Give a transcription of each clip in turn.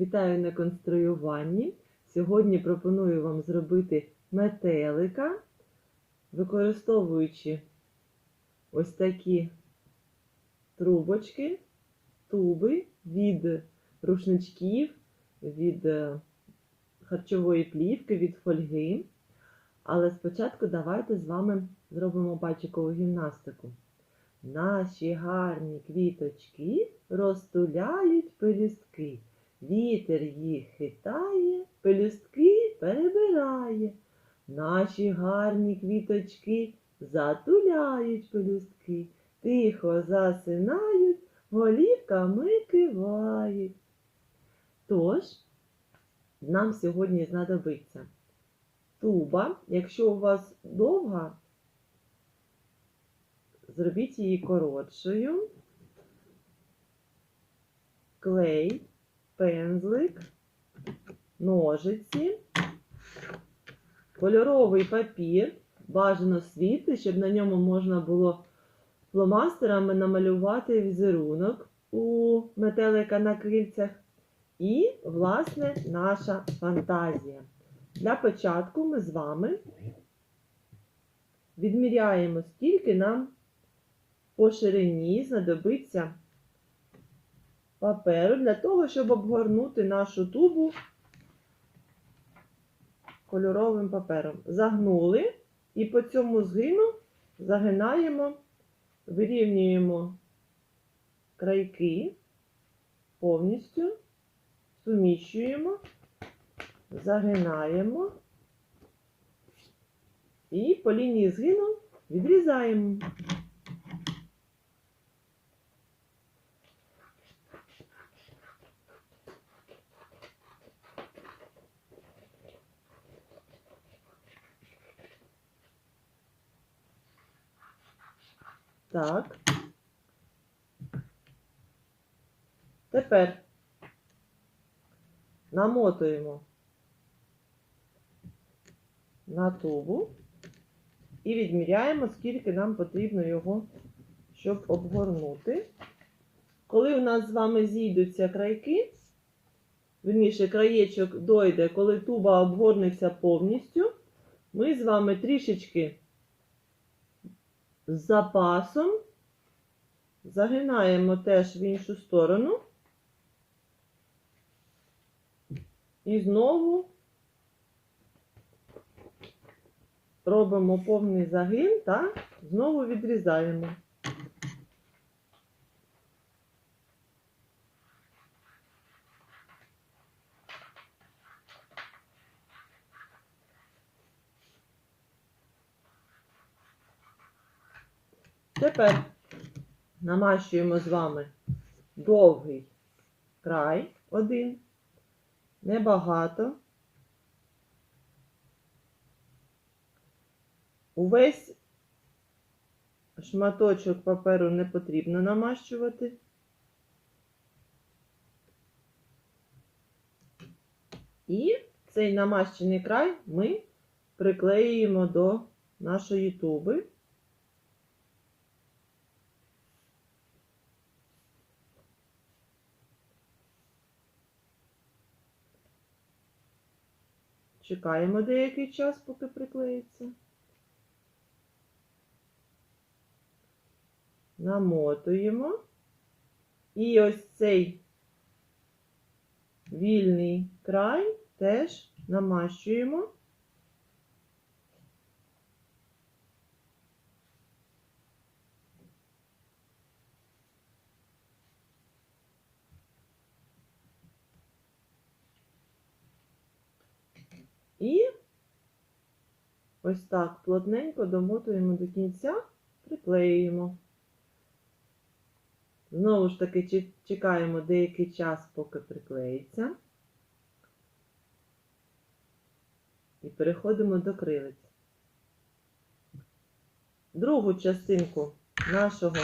Вітаю на конструюванні. Сьогодні пропоную вам зробити метелика, використовуючи ось такі трубочки, туби від рушничків, від е, харчової плівки, від фольги. Але спочатку давайте з вами зробимо пальчикову гімнастику. Наші гарні квіточки розтуляють пелюстки. Вітер їх хитає, пелюстки перебирає. Наші гарні квіточки затуляють пелюстки, тихо засинають, голівками кивають. Тож, нам сьогодні знадобиться туба. Якщо у вас довга, зробіть її коротшою. Клей, пензлик, ножиці, кольоровий папір, бажано світлий, щоб на ньому можна було фломастерами намалювати візерунок у метелика на крильцях. І, власне, наша фантазія. Для початку ми з вами відміряємо, скільки нам по ширині знадобиться паперу для того, щоб обгорнути нашу тубу кольоровим папером. Загнули і по цьому згину загинаємо, вирівнюємо крайки повністю, суміщуємо, загинаємо і по лінії згину відрізаємо. Так. Тепер намотуємо на тубу і відміряємо, скільки нам потрібно його, щоб обгорнути. Коли у нас з вами зійдуться крайки, верніше, краєчок дойде, коли туба обгорнеться повністю, ми з вами трішечки з запасом загинаємо теж в іншу сторону. І знову робимо повний загин та знову відрізаємо. Тепер намащуємо з вами довгий край один, небагато. Увесь шматочок паперу не потрібно намащувати. І цей намащений край ми приклеюємо до нашої туби. Чекаємо деякий час, поки приклеїться. Намотуємо. І ось цей вільний край теж намащуємо. І ось так плотненько домотуємо до кінця, приклеюємо. Знову ж таки чекаємо деякий час, поки приклеїться. І переходимо до крилиць. Другу частинку нашого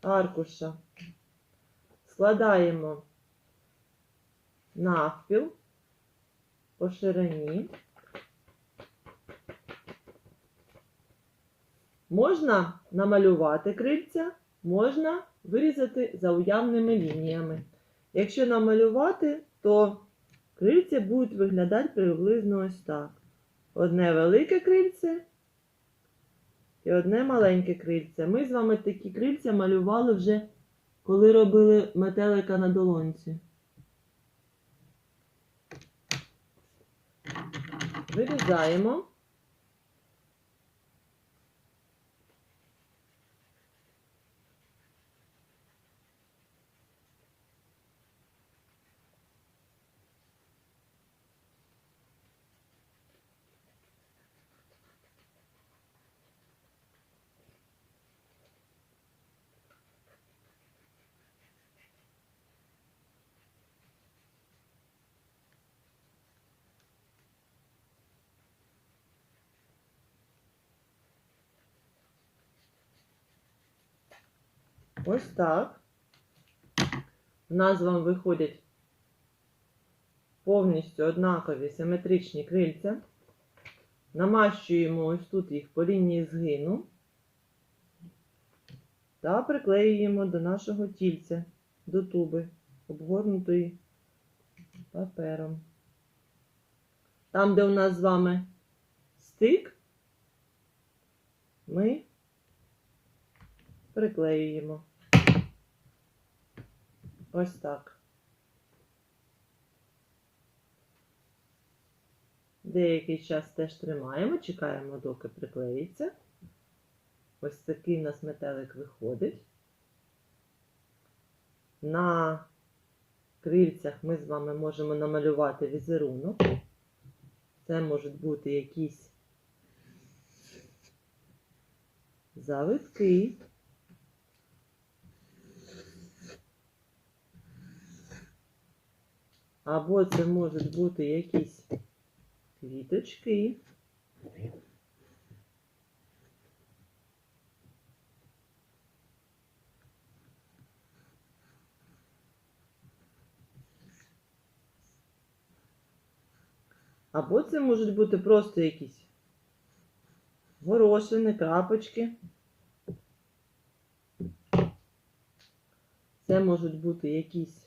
аркуша складаємо навпіл по ширині. Можна намалювати крильця, можна вирізати за уявними лініями. Якщо намалювати, то крильця будуть виглядати приблизно ось так. Одне велике крильце і одне маленьке крильце. Ми з вами такі крильця малювали вже, коли робили метелика на долонці. Вирізаємо. Ось так. В нас вам виходять повністю однакові симетричні крильця. Намащуємо ось тут їх по лінії згину та приклеюємо до нашого тільця, до туби, обгорнутої папером. Там, де у нас з вами стик, ми приклеюємо. Ось так. Деякий час теж тримаємо, чекаємо, доки приклеїться. Ось такий у нас метелик виходить. На крильцях ми з вами можемо намалювати візерунок. Це можуть бути якісь завитки. Або це можуть бути якісь квіточки. Або це можуть бути просто якісь горошини, крапочки. Це можуть бути якісь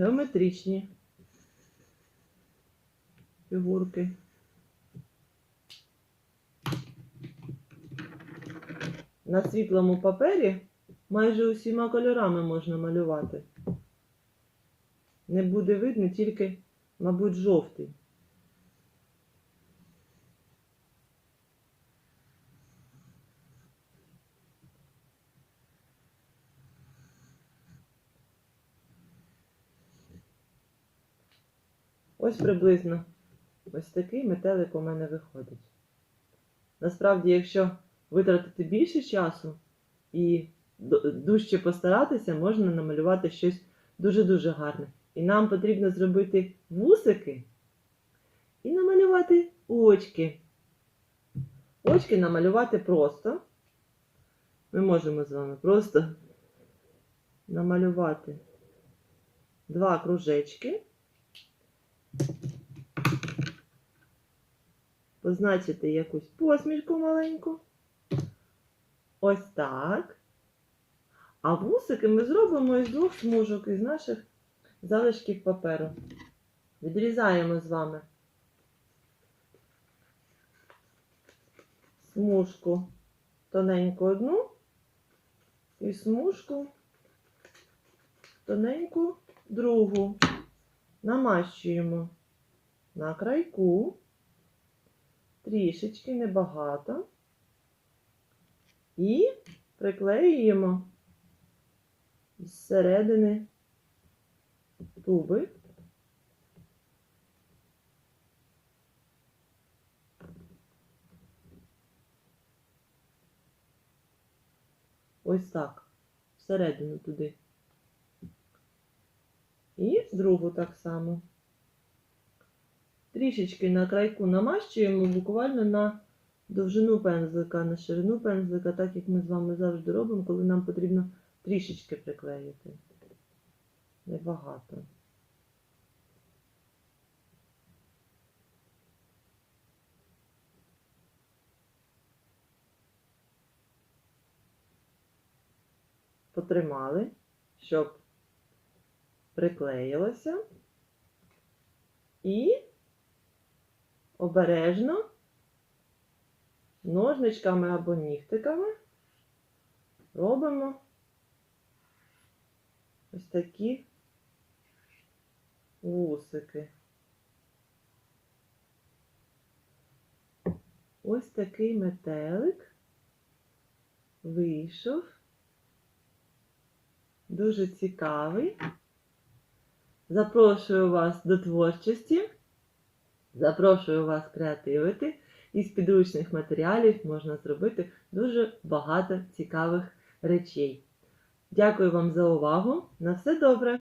геометричні фігурки. На світлому папері майже усіма кольорами можна малювати. Не буде видно тільки, мабуть, жовтий. Ось приблизно ось такий метелик у мене виходить. Насправді, якщо витратити більше часу і дужче постаратися, можна намалювати щось дуже-дуже гарне. І нам потрібно зробити вусики і намалювати очки. Очки намалювати просто. Ми можемо з вами просто намалювати два кружечки. Позначити якусь посмішку маленьку. Ось так. А вусики ми зробимо із двох смужок із наших залишків паперу. Відрізаємо з вами смужку тоненьку одну і смужку тоненьку другу. Намащуємо на крайку трішечки небагато. І приклеюємо зсередини туби. Ось так, всередину туди. І другу так само. Трішечки на крайку намащуємо буквально на довжину пензлика, на ширину пензлика, так як ми з вами завжди робимо, коли нам потрібно трішечки приклеїти. Небагато. потримали, щоб приклеїлося. І обережно ножничками або нігтиками робимо ось такі вусики. Ось такий метелик вийшов. Дуже цікавий. Запрошую вас до творчості. Запрошую вас креативити. Із підручних матеріалів можна зробити дуже багато цікавих речей. Дякую вам за увагу. На все добре!